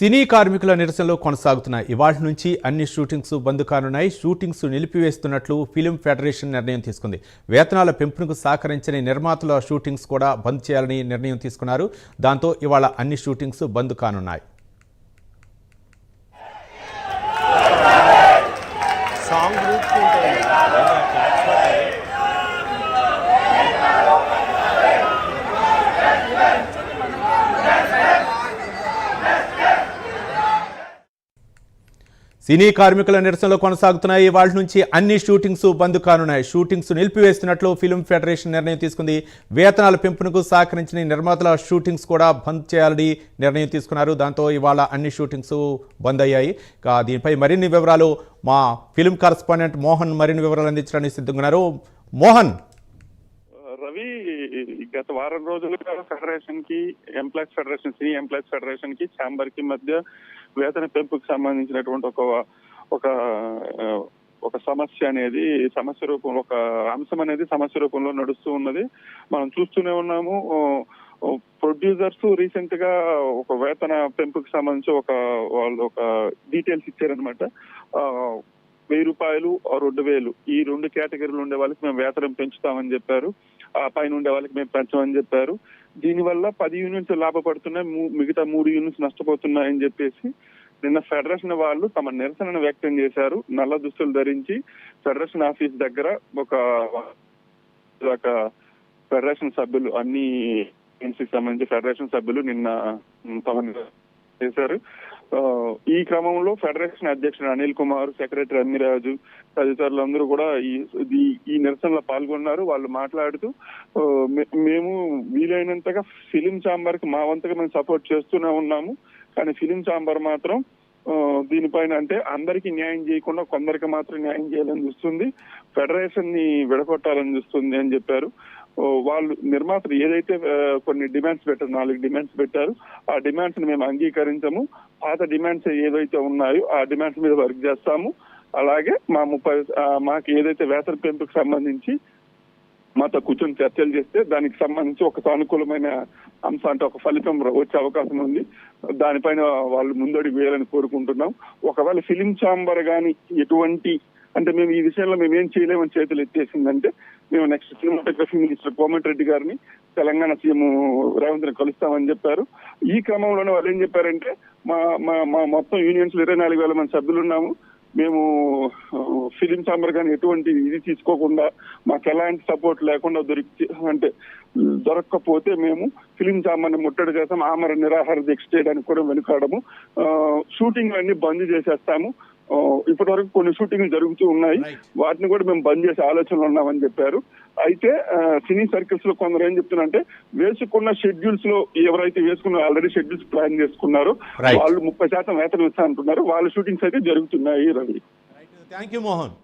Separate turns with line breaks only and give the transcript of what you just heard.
సినీ కార్మికుల నిరసనలు కొనసాగుతున్నాయి. ఇవాళ నుంచి అన్ని షూటింగ్స్ బంద్ కానున్నాయి. షూటింగ్స్ నిలిపివేస్తున్నట్లు ఫిలిం ఫెడరేషన్ నిర్ణయం తీసుకుంది. వేతనాల పెంపునకు సహకరించని నిర్మాతల షూటింగ్స్ కూడా బంద్ చేయాలని నిర్ణయం తీసుకున్నారు. దాంతో ఇవాళ అన్ని షూటింగ్స్ బంద్ కానున్నాయి. సినీ కార్మికుల నిరసనలు కొనసాగుతున్నాయి. వాళ్ళ నుంచి అన్ని షూటింగ్స్ బంద్ కానున్నాయి. షూటింగ్స్ నిలిపివేస్తున్నట్లు ఫిల్మ్ ఫెడరేషన్ నిర్ణయం తీసుకుంది. వేతనాల పెంపునకు సహకరించిన నిర్మాతల షూటింగ్స్ కూడా బంద్ చేయాలని నిర్ణయం తీసుకున్నారు. దాంతో ఇవాళ అన్ని షూటింగ్స్ బంద్ అయ్యాయి. దీనిపై మరిన్ని వివరాలు మా ఫిల్మ్ కరస్పాండెంట్ మోహన్ మరిన్ని వివరాలు అందించడానికి సిద్ధంగా ఉన్నారు. మోహన్.
రవి గత వారం రోజులుగా ఫెడరేషన్కి ఎంప్లాయీస్ ఫెడరేషన్ సినీ ఎంప్లాయీస్ ఫెడరేషన్కి ఛాంబర్కి మధ్య వేతన పెంపుకు సంబంధించినటువంటి ఒక ఒక ఒక సమస్య అనేది సమస్య రూపంలో ఒక అంశం అనేది సమస్య రూపంలో నడుస్తూ ఉన్నది. మనం చూస్తూనే ఉన్నాము. ప్రొడ్యూసర్స్ రీసెంట్గా ఒక వేతన పెంపుకు సంబంధించి ఒక వాళ్ళు ఒక డీటెయిల్స్ ఇచ్చారనమాట వెయ్యి రూపాయలు ఆ రెండు వేలు. ఈ రెండు కేటగిరీలు ఉండే వాళ్ళకి మేము వేతనం పెంచుతామని చెప్పారు. ఆ పైన ఉండే వాళ్ళకి మేము పెంచమని చెప్పారు. దీనివల్ల పది యూనిట్స్ లాభపడుతున్నాయి. మిగతా మూడు యూనిట్స్ నష్టపోతున్నాయని చెప్పేసి నిన్న ఫెడరేషన్ వాళ్ళు తమ నిరసనను వ్యక్తం చేశారు. నల్ల దుస్తులు ధరించి ఫెడరేషన్ ఆఫీస్ దగ్గర ఒక ఒక ఫెడరేషన్ సభ్యులు అన్ని సంబంధించి ఫెడరేషన్ సభ్యులు నిన్న తమ చేశారు. ఈ క్రమంలో ఫెడరేషన్ అధ్యక్షుడు అనిల్ కుమార్ సెక్రటరీ అమ్మిరాజు తదితరులందరూ కూడా ఈ ఈ- నిరసనలో పాల్గొన్నారు. వాళ్ళు మాట్లాడుతూ మే- మేము వీలైనంతగా ఫిలిం చాంబర్కి మా వంతుగా మేము సపోర్ట్ చేస్తూనే ఉన్నాము. కానీ ఫిలిం చాంబర్ మాత్రం దీనిపైన అంటే అందరికీ న్యాయం చేయకుండా కొందరికి మాత్రం న్యాయం చేయాలని చూస్తుంది. ఫెడరేషన్ని విడగొట్టాలని చూస్తుంది అని చెప్పారు. వాళ్ళు నిర్మాతలు ఏదైతే కొన్ని డిమాండ్స్ పెట్టారు నాలుగు డిమాండ్స్ పెట్టారు ఆ డిమాండ్స్ని మేము అంగీకరించము. పాత డిమాండ్స్ ఏవైతే ఉన్నాయో ఆ డిమాండ్స్ మీద వర్క్ చేస్తాము. అలాగే మా ముప్పై మాకు ఏదైతే వేతన పెంపుకు సంబంధించి మాతో కూర్చొని చర్చలు చేస్తే దానికి సంబంధించి ఒక సానుకూలమైన అంశం అంటే ఒక ఫలితం వచ్చే అవకాశం ఉంది. దానిపైన వాళ్ళు ముందడుగు వేయాలని కోరుకుంటున్నాం. ఒకవేళ ఫిలిం ఛాంబర్ గాని ఎటువంటి అంటే మేము ఈ విషయంలో మేము ఏం చేయలేమని చేతులు ఎత్తేసిందంటే మేము నెక్స్ట్ సినిమాటోగ్రఫీ మినిస్టర్ కోమటిరెడ్డి గారిని తెలంగాణ సీఎం రేవంత్ రెడ్డి కలుస్తామని చెప్పారు. ఈ క్రమంలోనే వాళ్ళు ఏం చెప్పారంటే మా మా మా మొత్తం యూనియన్స్ ఇరవై నాలుగు వేల మంది సభ్యులు ఉన్నాము మేము ఫిలిం చాంబర్ కానీ ఎటువంటి ఇది తీసుకోకుండా మాకు ఎలాంటి సపోర్ట్ లేకుండా దొరికి అంటే దొరకకపోతే మేము ఫిలిం చాంబర్ని ముట్టడి చేస్తాం. ఆమర నిరాహార దీక్ష చేయడానికి కూడా వెనుకాడము. షూటింగ్ అన్ని బంద్ చేసేస్తాము. ఇప్పటి వరకు కొన్ని షూటింగ్లు జరుగుతూ ఉన్నాయి. వాటిని కూడా మేము బంద్ చేసే ఆలోచనలు ఉన్నామని చెప్పారు. అయితే సినీ సర్కిల్స్లో కొందరు ఏం చెప్తున్నారంటే వేసుకున్న షెడ్యూల్స్లో ఎవరైతే వేసుకున్న ఆల్రెడీ షెడ్యూల్స్ ప్లాన్ చేసుకున్నారో. వాళ్ళు ముప్పై శాతం వేతనం ఇస్తా అంటున్నారు వాళ్ళ షూటింగ్స్ అయితే జరుగుతున్నాయి రవి.
Thank you Mohan